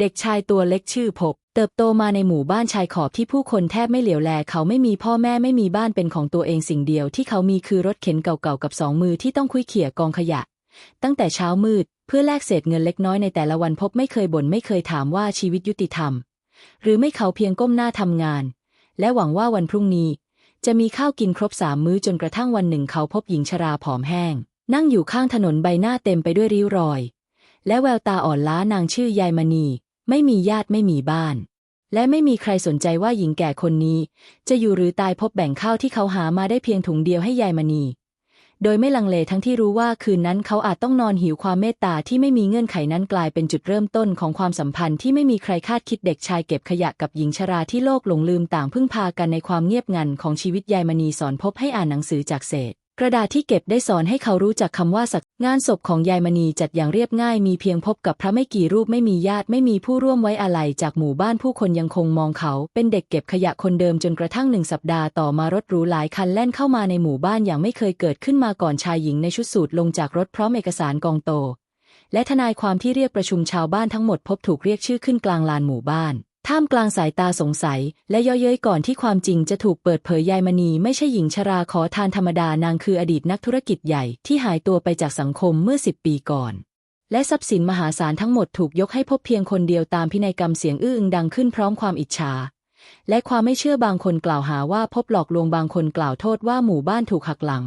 เด็กชายตัวเล็กชื่อพบ เติบโตมาในหมู่บ้านชายขอบที่ผู้คนแทบไม่เหลียวแล เขาไม่มีพ่อแม่ไม่มีบ้านเป็นของตัวเองสิ่งเดียวที่เขามีคือรถเข็นเก่าๆกับสองมือที่ต้องคุยเขี่ยกองขยะ ตั้งแต่เช้ามืด เพื่อแลกเศษเงินเล็กน้อยในแต่ละวันพบไม่เคยบ่นไม่เคยถามว่าชีวิตยุติธรรม หรือไม่เขาเพียงก้มหน้าทำงาน และหวังว่าวันพรุ่งนี้ จะมีข้าวกินครบสามมื้อจนกระทั่งวันหนึ่งเขาพบหญิงชราผอมแห้ง นั่งอยู่ข้างถนนใบหน้าเต็มไปด้วยริ้วรอย และแววตาอ่อนล้านางชื่อยายมณี ไม่มีญาติไม่มีบ้าน และไม่มีใครสนใจว่าหญิงแก่คนนี้ จะอยู่หรือตายพบแบ่งข้าวที่เขาหามาได้เพียงถุงเดียวให้ยายมณี โดยไม่ลังเลทั้งที่รู้ว่าคืนนั้นเขาอาจต้องนอนหิวความเมตตาที่ไม่มีเงื่อนไขนั้นกลายเป็นจุดเริ่มต้นของความสัมพันธ์ที่ไม่มีใครคาดคิดเด็กชายเก็บขยะกับหญิงชราที่โลกหลงลืมต่างพึ่งพากันในความเงียบงันของชีวิตยายมณีสอนพบให้อ่านหนังสือจากเศษ กระดาษที่เก็บได้สอนให้เขารู้จักคำว่าสักงานศพของยายมณีจัดอย่างเรียบง่ายมีเพียงพบกับพระไม่กี่รูปไม่มีญาติไม่มีผู้ร่วมไว้อาลัยจากหมู่บ้านผู้คนยังคงมองเขา เป็นเด็กเก็บขยะคนเดิมจนกระทั่งหนึ่งสัปดาห์ต่อมารถหรูหลายคันแล่นเข้ามาในหมู่บ้านอย่างไม่เคยเกิดขึ้นมาก่อนชายหญิงในชุดสูทลงจากรถพร้อมเอกสารกองโต และทนายความที่เรียกประชุมชาวบ้านทั้งหมดพบถูกเรียกชื่อขึ้นกลางลานหมู่บ้าน ท่ามกลางสายตาสงสัย และเย่อเย้ยก่อนที่ความจริงจะถูกเปิดเผยยายมณีไม่ใช่หญิงชราขอทานธรรมดานางคืออดีตนักธุรกิจใหญ่ที่หายตัวไปจากสังคมเมื่อสิบปีก่อน และทรัพย์สินมหาศาลทั้งหมดถูกยกให้พบเพียงคนเดียวตามพินัยกรรมเสียงอื้ออึงดังขึ้นพร้อมความอิจฉา และความไม่เชื่อบางคนกล่าวหาว่าพบหลอกลวงบางคนกล่าวโทษว่าหมู่บ้านถูกหักหลัง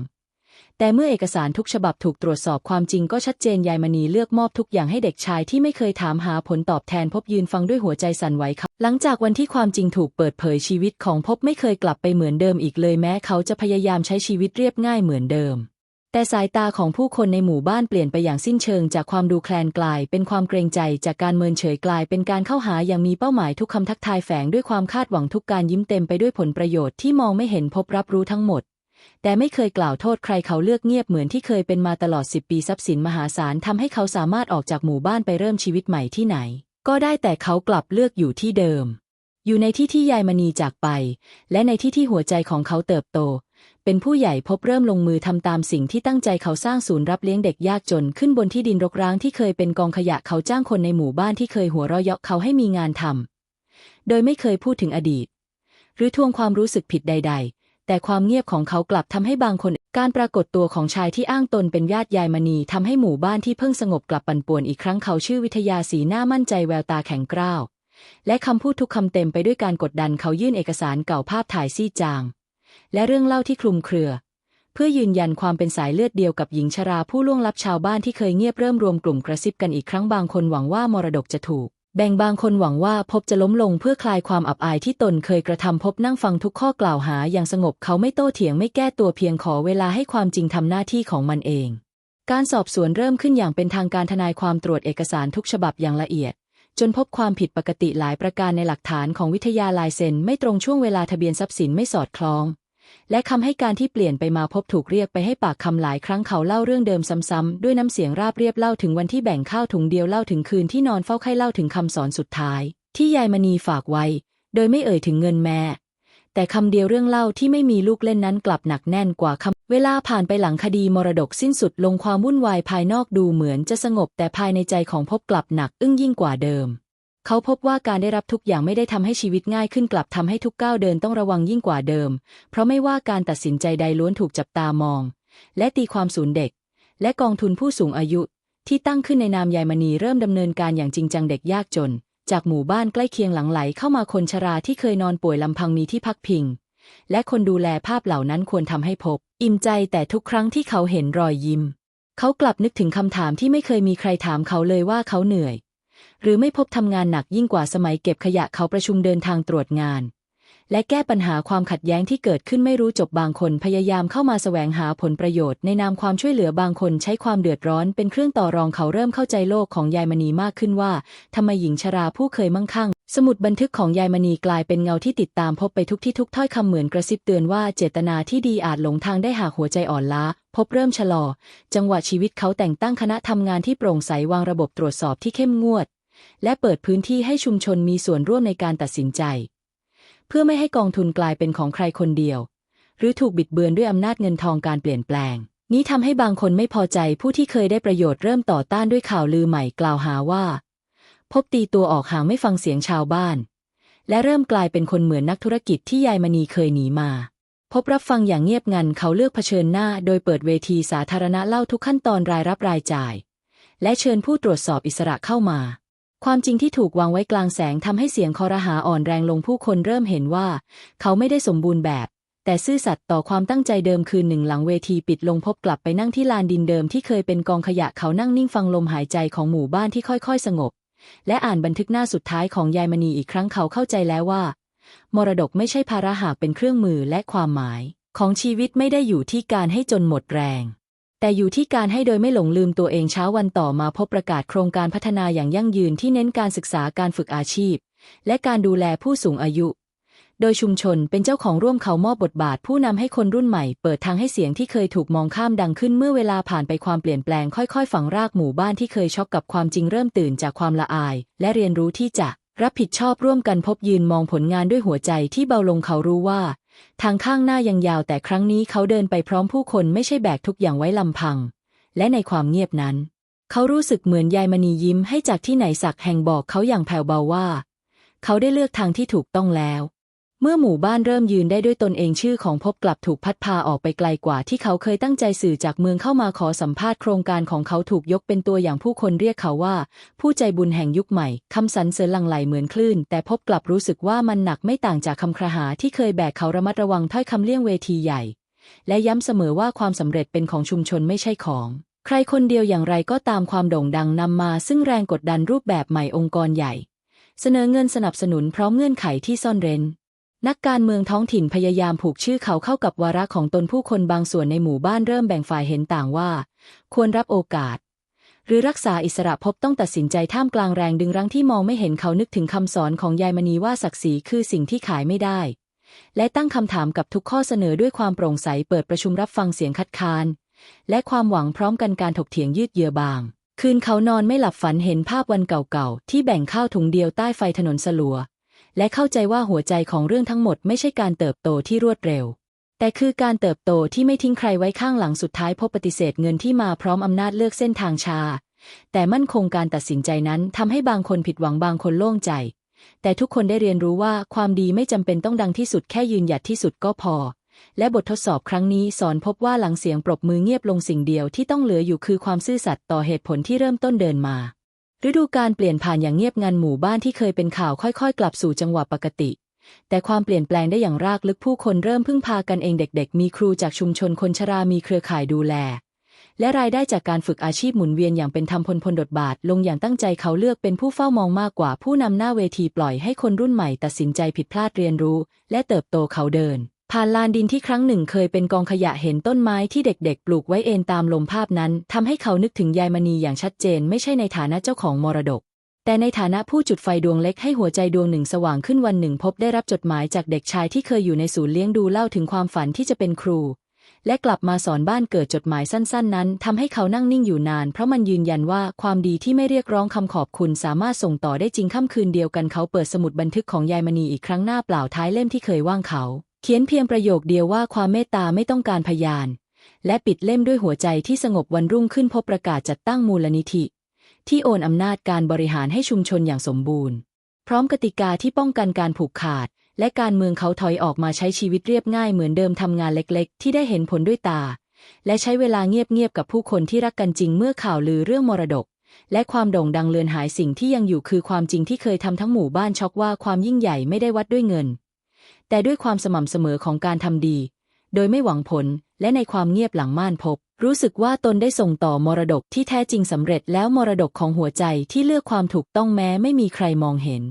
แต่เมื่อเอกสารทุกฉบับถูกตรวจสอบความจริงก็ชัดเจนยายมณีเลือกมอบทุกอย่างให้เด็กชายที่ไม่เคยถามหาผลตอบแทนพบยืนฟังด้วยหัวใจสั่นไหวเขาหลังจากวันที่ความจริงถูกเปิดเผยชีวิตของพบไม่เคยกลับไปเหมือนเดิมอีกเลยแม้เขาจะพยายามใช้ชีวิตเรียบง่ายเหมือนเดิม แต่สายตาของผู้คนในหมู่บ้านเปลี่ยนไปอย่างสิ้นเชิง จากความดูแคลนกลาย เป็นความเกรงใจจากการเมินเฉยกลาย เป็นการเข้าหาอย่างมีเป้าหมายทุกคำทักทายแฝงด้วยความคาดหวังทุกการยิ้มเต็มไปด้วยผลประโยชน์ที่มองไม่เห็นพบรับรู้ทั้งหมด แต่ไม่เคยกล่าวโทษใครเขาเลือกเงียบเหมือนที่เคยเป็นมาตลอดสิบปีทรัพย์สินมหาศาลทำให้เขาสามารถออกจากหมู่บ้านไปเริ่มชีวิตใหม่ที่ไหน ก็ได้แต่เขากลับเลือกอยู่ที่เดิม อยู่ในที่ที่ยายมณีจากไป และในที่ที่หัวใจของเขาเติบโต เป็นผู้ใหญ่พบเริ่มลงมือทำตามสิ่งที่ตั้งใจเขาสร้างศูนย์รับเลี้ยงเด็กยากจนขึ้นบนที่ดินรกร้างที่เคยเป็นกองขยะเขาจ้างคนในหมู่บ้านที่เคยหัวเราะเยาะเขาให้มีงานทำโดยไม่เคยพูดถึงอดีต หรือทวงความรู้สึกผิดใด ๆ แต่ความเงียบของเขากลับทำให้บางคน การปรากฏตัวของชายที่อ้างตนเป็นญาติยายมณีทำให้หมู่บ้านที่เพิ่งสงบกลับปั่นป่วนอีกครั้งเขาชื่อวิทยาสีหน้ามั่นใจแววตาแข็งกร้าว และคำพูดทุกคำเต็มไปด้วยการกดดันเขายื่นเอกสารเก่าภาพถ่ายซีดจาง และเรื่องเล่าที่คลุมเครือ เพื่อยืนยันความเป็นสายเลือดเดียวกับหญิงชราผู้ล่วงลับชาวบ้านที่เคยเงียบเริ่มรวมกลุ่มกระซิบกันอีกครั้งบางคนหวังว่ามรดกจะถูก แบ่งบางคนหวังว่าพบจะล้มลงเพื่อคลายความอับอายที่ตนเคยกระทำพบนั่งฟังทุกข้อกล่าวหาอย่างสงบเขาไม่โต้เถียงไม่แก้ตัวเพียงขอเวลาให้ความจริงทำหน้าที่ของมันเอง การสอบสวนเริ่มขึ้นอย่างเป็นทางการทนายความตรวจเอกสารทุกฉบับอย่างละเอียด จนพบความผิดปกติหลายประการในหลักฐานของวิทยาลายเซ็นไม่ตรงช่วงเวลาทะเบียนทรัพย์สินไม่สอดคล้อง และคำให้การที่เปลี่ยนไปมาพบถูกเรียกไปให้ปากคำหลายครั้งเขาเล่าเรื่องเดิมซ้ำๆด้วยน้ำเสียงราบเรียบเล่าถึงวันที่แบ่งข้าวถุงเดียวเล่าถึงคืนที่นอนเฝ้าไข้เล่าถึงคำสอนสุดท้าย ที่ยายมณีฝากไว้ โดยไม่เอ่ยถึงเงินแม่ แต่คำเดียวเรื่องเล่าที่ไม่มีลูกเล่นนั้นกลับหนักแน่นกว่าคำเวลาผ่านไปหลังคดีมรดกสิ้นสุดลงความวุ่นวายภายนอกดูเหมือนจะสงบแต่ภายในใจของพบกลับหนักอึ้งยิ่งกว่าเดิม เขาพบว่าการได้รับทุกอย่างไม่ได้ทำให้ชีวิตง่ายขึ้นกลับทำให้ทุกก้าวเดินต้องระวังยิ่งกว่าเดิม เพราะไม่ว่าการตัดสินใจใดล้วนถูกจับตามอง และตีความศูนย์เด็ก และกองทุนผู้สูงอายุ ที่ตั้งขึ้นในนามยายมณีเริ่มดำเนินการอย่างจริงจังเด็กยากจน จากหมู่บ้านใกล้เคียงหลังไหลเข้ามาคนชราที่เคยนอนป่วยลำพังมีที่พักพิง และคนดูแลภาพเหล่านั้นควรทำให้พบ อิ่มใจแต่ทุกครั้งที่เขาเห็นรอยยิ้ม เขากลับนึกถึงคำถามที่ไม่เคยมีใครถามเขาเลยว่าเขาเหนื่อย หรือไม่พบทำงานหนักยิ่งกว่าสมัยเก็บขยะเขาประชุมเดินทางตรวจงาน และแก้ปัญหาความขัดแย้งที่เกิดขึ้นไม่รู้จบบางคนพยายามเข้ามาแสวงหาผลประโยชน์ในนามความช่วยเหลือบางคนใช้ความเดือดร้อนเป็นเครื่องต่อรองเขาเริ่มเข้าใจโลกของยายมณีมากขึ้นว่าทำไมหญิงชราผู้เคยมั่งคั่งสมุดบันทึกของยายมณีกลายเป็นเงาที่ติดตามพบไปทุกที่ทุกถ้อยคำเหมือนกระซิบเตือนว่าเจตนาที่ดีอาจหลงทางได้หากหัวใจอ่อนล้า พบเริ่มชะลอ จังหวะชีวิตเขาแต่งตั้งคณะทำงานที่โปร่งใสวางระบบตรวจสอบที่เข้มงวด และเปิดพื้นที่ให้ชุมชนมีส่วนร่วมในการตัดสินใจ เพื่อไม่ให้กองทุนกลายเป็นของใครคนเดียว หรือถูกบิดเบือนด้วยอำนาจเงินทองการเปลี่ยนแปลง นี้ทำให้บางคนไม่พอใจผู้ที่เคยได้ประโยชน์เริ่มต่อต้านด้วยข่าวลือใหม่กล่าวหาว่า พบตีตัวออกห่างไม่ฟังเสียงชาวบ้าน และเริ่มกลายเป็นคนเหมือนนักธุรกิจที่ยายมณีเคยหนีมาพบรับฟังอย่างเงียบงันเขาเลือกเผชิญหน้า โดยเปิดเวทีสาธารณะเล่าทุกขั้นตอนรายรับรายจ่าย และเชิญผู้ตรวจสอบอิสระเข้ามา ความจริงที่ถูกวางไว้กลางแสงทำให้เสียงคอรหาอ่อนแรงลงผู้คนเริ่มเห็นว่า เขาไม่ได้สมบูรณ์แบบ แต่ซื่อสัตย์ต่อความตั้งใจเดิมคืนหนึ่งหลังเวทีปิดลงพบกลับไปนั่งที่ลานดินเดิมที่เคยเป็นกองขยะเขานั่งนิ่งฟังลมหายใจของหมู่บ้านที่ค่อยๆ สงบ และอ่านบันทึกหน้าสุดท้ายของยายมณีอีกครั้งเขาเข้าใจแล้วว่า มรดกไม่ใช่ภาระหากเป็นเครื่องมือและความหมาย ของชีวิตไม่ได้อยู่ที่การให้จนหมดแรง แต่อยู่ที่การให้โดยไม่หลงลืมตัวเองเช้าวันต่อมาพบประกาศโครงการพัฒนาอย่างยั่งยืนที่เน้นการศึกษาการฝึกอาชีพ และการดูแลผู้สูงอายุ โดยชุมชนเป็นเจ้าของร่วมเขามอบบทบาท ผู้นำให้คนรุ่นใหม่ เปิดทางให้เสียงที่เคยถูกมองข้ามดังขึ้นเมื่อเวลาผ่านไปความเปลี่ยนแปลงค่อยๆ ฝังรากหมู่บ้านที่เคยช็อกกับความจริงเริ่มตื่นจากความละอาย และเรียนรู้ที่จะรับผิดชอบร่วมกันพบยืนมองผลงานด้วยหัวใจที่เบาลงเขารู้ว่า ทางข้างหน้ายังยาวแต่ครั้งนี้เขาเดินไปพร้อมผู้คนไม่ใช่แบกทุกอย่างไว้ลำพัง และในความเงียบนั้น เขารู้สึกเหมือนยายมณียิ้มให้จากที่ไหนสักแห่งบอกเขาอย่างแผ่วเบาว่า เขาได้เลือกทางที่ถูกต้องแล้ว เมื่อหมู่บ้านเริ่มยืนได้ด้วยตนเองชื่อของพบกลับถูกพัดพาออกไปไกลกว่าที่เขาเคยตั้งใจสื่อจากเมืองเข้ามาขอสัมภาษณ์โครงการของเขาถูกยกเป็นตัวอย่างผู้คนเรียกเขาว่า ผู้ใจบุญแห่งยุคใหม่คำสรรเสริญหลังไหลเหมือนคลื่น แต่พบกลับรู้สึกว่ามันหนักไม่ต่างจากคำครหาที่เคยแบกเขาระมัดระวังถ้อยคำเลี่ยงเวทีใหญ่ และย้ำเสมอว่าความสำเร็จเป็นของชุมชนไม่ใช่ของใครคนเดียวอย่างไรก็ตามความโด่งดังนำมาซึ่งแรงกดดันรูปแบบใหม่องค์กรใหญ่ เสนอเงินสนับสนุนพร้อมเงื่อนไขที่ซ่อนเร้น นักการเมืองท้องถิ่นพยายามผูกชื่อเขาเข้ากับวาระของตนผู้คนบางส่วนในหมู่บ้านเริ่มแบ่งฝ่ายเห็นต่างว่า ควรรับโอกาส หรือรักษาอิสระภพต้องตัดสินใจท่ามกลางแรงดึงรั้งที่มองไม่เห็นเขานึกถึงคำสอนของยายมณีว่าศักดิ์ศรีคือสิ่งที่ขายไม่ได้ และตั้งคำถามกับทุกข้อเสนอด้วยความโปร่งใสเปิดประชุมรับฟังเสียงคัดค้าน และความหวังพร้อมกันการถกเถียงยืดเยื้อบาง คืนเขานอนไม่หลับฝันเห็นภาพวันเก่าๆที่แบ่งข้าวถุงเดียวใต้ไฟถนนสลัว และเข้าใจว่าหัวใจของเรื่องทั้งหมดไม่ใช่การเติบโตที่รวดเร็ว แต่คือการเติบโตที่ไม่ทิ้งใครไว้ข้างหลังสุดท้ายพบปฏิเสธเงินที่มาพร้อมอำนาจเลือกเส้นทางชา แต่มั่นคงการตัดสินใจนั้นทำให้บางคนผิดหวังบางคนโล่งใจ แต่ทุกคนได้เรียนรู้ว่าความดีไม่จำเป็นต้องดังที่สุดแค่ยืนหยัดที่สุดก็พอและบททดสอบครั้งนี้สอนพบว่าหลังเสียงปรบมือเงียบลงสิ่งเดียวที่ต้องเหลืออยู่คือความซื่อสัตย์ต่อเหตุผลที่เริ่มต้นเดินมา ฤดูการเปลี่ยนผ่านอย่างเงียบงันหมู่บ้านที่เคยเป็นข่าวค่อยๆ กลับสู่จังหวะปกติ แต่ความเปลี่ยนแปลงได้อย่างรากลึกผู้คนเริ่มพึ่งพากันเองเด็ก ๆ มีครูจากชุมชนคนชรามีเครือข่ายดูแล และรายได้จากการฝึกอาชีพหมุนเวียนอย่างเป็นธรรมพลพลดดบาท ลงอย่างตั้งใจเขาเลือกเป็นผู้เฝ้ามองมากกว่าผู้นำหน้าเวทีปล่อยให้คนรุ่นใหม่ตัดสินใจผิดพลาดเรียนรู้ และเติบโตเขาเดิน ผ่านลานดินที่ครั้งหนึ่งเคยเป็นกองขยะเห็นต้นไม้ที่เด็กๆ ปลูกไว้เอนตามลมภาพนั้นทำให้เขานึกถึงยายมณีอย่างชัดเจน ไม่ใช่ในฐานะเจ้าของมรดก แต่ในฐานะผู้จุดไฟดวงเล็กให้หัวใจดวงหนึ่งสว่างขึ้นวันหนึ่ง พบได้รับจดหมายจากเด็กชายที่เคยอยู่ในศูนย์เลี้ยงดูเล่าถึงความฝันที่จะเป็นครู และกลับมาสอนบ้านเกิดจดหมายสั้น ๆ นั้นทำให้เขานั่งนิ่งอยู่นาน เพราะมันยืนยันว่าความดีที่ไม่เรียกร้องคำขอบคุณสามารถส่งต่อได้จริงค่ำคืนเดียวกันเขาเปิดสมุดบันทึกของยายมณีอีกครั้งหน้าเปล่าท้ายเล่มที่เคยว่างเขา เขียนเพียงประโยคเดียวว่าความเมตตาไม่ต้องการพยาน และปิดเล่มด้วยหัวใจที่สงบวันรุ่งขึ้นพบประกาศจัดตั้งมูลนิธิ ที่โอนอำนาจการบริหารให้ชุมชนอย่างสมบูรณ์ พร้อมกติกาที่ป้องกันการผูกขาด และการเมืองเขาถอยออกมาใช้ชีวิตเรียบง่ายเหมือนเดิมทำงานเล็กๆ ที่ได้เห็นผลด้วยตา และใช้เวลาเงียบๆกับผู้คนที่รักกันจริงเมื่อข่าวลือเรื่องมรดกและความโด่งดังเลือนหายสิ่งที่ยังอยู่คือความจริงที่เคยทำทั้งหมู่บ้านช็อกว่าความยิ่งใหญ่ไม่ได้วัดด้วยเงิน แต่ด้วยความสม่ำเสมอของการทำดี โดยไม่หวังผลและในความเงียบหลังม่านพบ รู้สึกว่าตนได้ส่งต่อมรดกที่แท้จริงสำเร็จแล้วมรดกของหัวใจที่เลือกความถูกต้องแม้ไม่มีใครมองเห็น